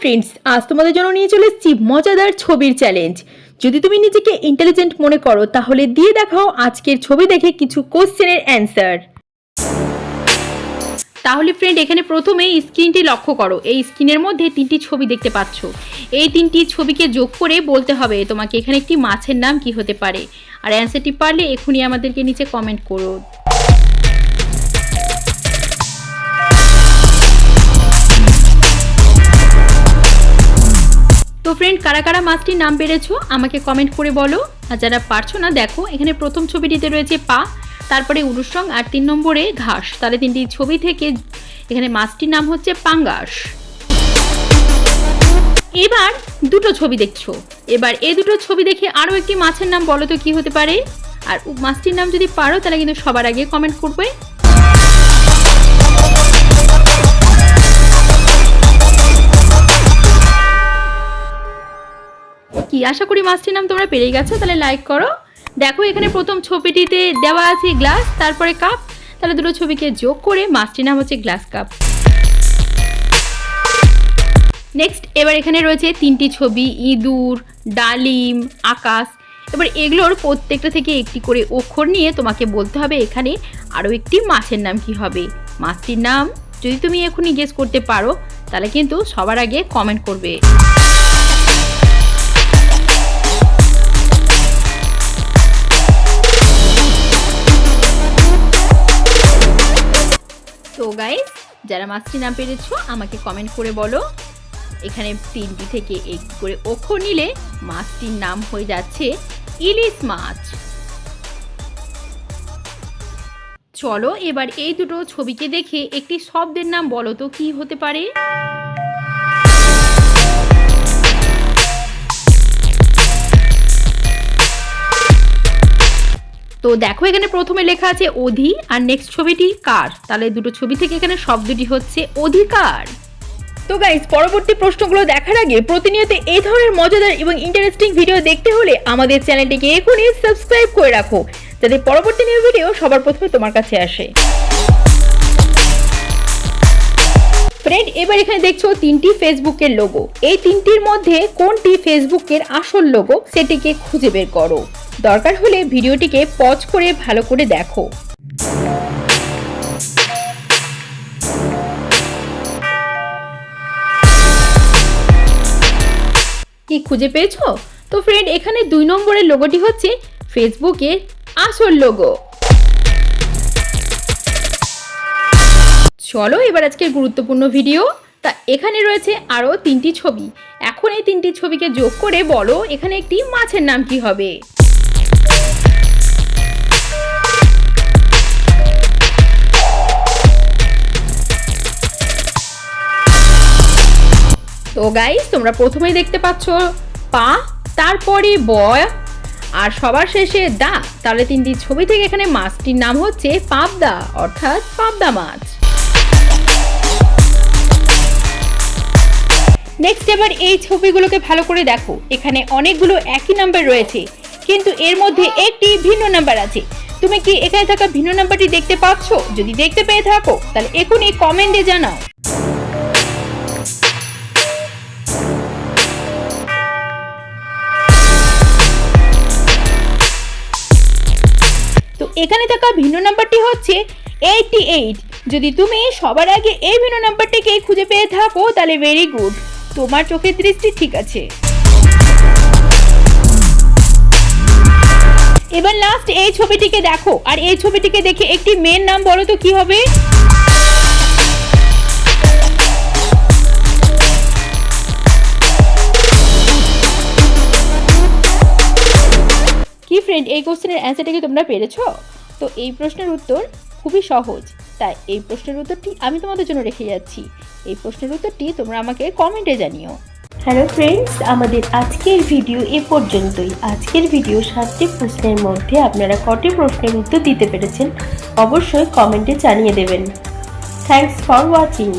Friends আজ তোমাদের জন্য নিয়ে চলে এসেছি মজাদার ছবির চ্যালেঞ্জ যদি তুমি নিজেকে ইন্টেলিজেন্ট মনে করো, তাহলে দিয়ে দেখাও আজকের ছবি দেখে কিছু কোশ্চেনের অ্যান্সার তাহলে ফ্রেন্ড এখানে প্রথমে স্ক্রিনটি লক্ষ্য করো। এই স্ক্রিনের মধ্যে তিনটি ছবি দেখতে পাচ্ছ। এই তিনটি ছবিকে যোগ করে বলতে হবে তোমাকে এখানে একটি মাছের নাম কি হতে পারে। আর অ্যান্সারটি পারলে এখনই আমাদেরকে নিচে কমেন্ট করো। তো ফ্রেন্ড কারা কারা মাছটির নাম পেরেছ? আমাকে কমেন্ট করে বলো। আর যারা পারছ না, দেখো, এখানে প্রথম ছবিটিতে রয়েছে পা, তারপরে উরুসং আর তিন নম্বরে ঘাস। তাহলে তিনটি ছবি থেকে এখানে মাছটির নাম হচ্ছে পাঙ্গাস। এবার দুটো ছবি দেখছ। এবার এই দুটো ছবি দেখে আরও একটি মাছের নাম বলো তো কী হতে পারে? আর মাছটির নাম যদি পারো, তাহলে কিন্তু সবার আগে কমেন্ট করবে। কি? আশা করি মাছটির নাম তোমরা পেরে গেছো, তাহলে লাইক করো। দেখো, এখানে প্রথম ছবিটিতে দেওয়া আছে গ্লাস তারপরে কাপ তাহলে দুটো ছবিকে যোগ করে মাছটির নাম হচ্ছে গ্লাস কাপ নেক্সট এবার এখানে রয়েছে তিনটি ছবি, ইঁদুর, ডালিম, আকাশ। এবার এগুলোর প্রত্যেকটা থেকে একটি করে অক্ষর নিয়ে তোমাকে বলতে হবে এখানে আরও একটি মাছের নাম কি হবে। মাছটির নাম যদি তুমি এখনই গেস করতে পারো, তাহলে কিন্তু সবার আগে কমেন্ট করবে। তো গাইজ যারা মাছটি না পেরেছ, আমাকে কমেন্ট করে বলো। এখানে তিনটি থেকে এক করে অক্ষর নিলে মাছটির নাম হয়ে যাচ্ছে ইলিশ মাছ। চলো, এবার এই দুটো ছবিকে দেখে একটি শব্দের নাম বলো তো, কি হতে পারে? তো দেখো এখানে প্রথমে লেখা আছে অধি, আর নেক্সট ছবিটি কার? তাহলে দুটো ছবি থেকে এখানে শব্দটি হচ্ছে অধিকার। তো গাইজ পরবর্তী প্রশ্নগুলো দেখার আগে প্রতিনিয়ত এই ধরনের মজাদার এবং ইন্টারেস্টিং ভিডিও দেখতে হলে আমাদের চ্যানেলটিকে এখনই সাবস্ক্রাইব করে রাখো, যাতে পরবর্তী নিউ ভিডিও সবার প্রথমে তোমার কাছে আসে। ফ্রেন্ড এবার এখানে দেখছ তিনটি ফেসবুকের লোগো এই তিনটির মধ্যে কোনটি ফেসবুকের আসল লোগো সেটিকে খুঁজে বের করো। দরকার হলে ভিডিওটিকে পজ করে ভালো করে দেখো। কি খুঁজে পেয়েছ? তো ফ্রেন্ড এখানে দুই নম্বরের লোগোটি হচ্ছে ফেসবুকের আসল লোগো চলো এবার আজকের গুরুত্বপূর্ণ ভিডিও তা এখানে রয়েছে আরও তিনটি ছবি। এখন এই তিনটি ছবিকে যোগ করে বলো, এখানে একটি মাছের নাম কি হবে? তো গাইস তোমরা প্রথমেই দেখতে পাচ্ছ পা, তারপরে বয়, আর সবার শেষে দা। তাহলে তিনটি ছবি থেকে এখানে মাছটির নাম হচ্ছে পাবদা, অর্থাৎ পাবদা মাছ। নেক্সট এবার এই ছবিগুলোকে ভালো করে দেখো। এখানে অনেকগুলো একই নাম্বার রয়েছে, কিন্তু এর মধ্যে একটি ভিন্ন নাম্বার আছে। তুমি কি এখানে থাকা ভিন্ন নাম্বারটি দেখতে পাচ্ছ? যদি দেখতে পেয়ে থাকো, তাহলে এখনই কমেন্টে জানাও। এখানে থাকা ভিন্ন নাম্বারটি হচ্ছে এইটটি এইট যদি তুমি সবার আগে এই ভিন্ন নাম্বারটিকে খুঁজে পেয়ে থাকো, তাহলে ভেরি গুড তোমার চোখের দৃষ্টি ঠিক আছে। এবার লাস্ট এই ছবিটিকে দেখো। আর এই ছবিটিকে দেখে একটি মেয়ের নাম বলো তো, কি হবে? কি ফ্রেন্ড এই কোশ্চেনের অ্যান্সারটা কি তোমরা পেরেছ? তো এই প্রশ্নের উত্তর খুবই সহজ। তাই এই প্রশ্নের উত্তরটি আমি তোমাদের জন্য রেখে যাচ্ছি। এই প্রশ্নের উত্তরটি তোমরা আমাকে কমেন্টে জানিও। হ্যালো ফ্রেন্ডস আমাদের আজকের ভিডিও এ পর্যন্তই। আজকের ভিডিও সাতটি প্রশ্নের মধ্যে আপনারা কটি প্রশ্নের উত্তর দিতে পেরেছেন? অবশ্যই কমেন্টে জানিয়ে দেবেন। Thanks for watching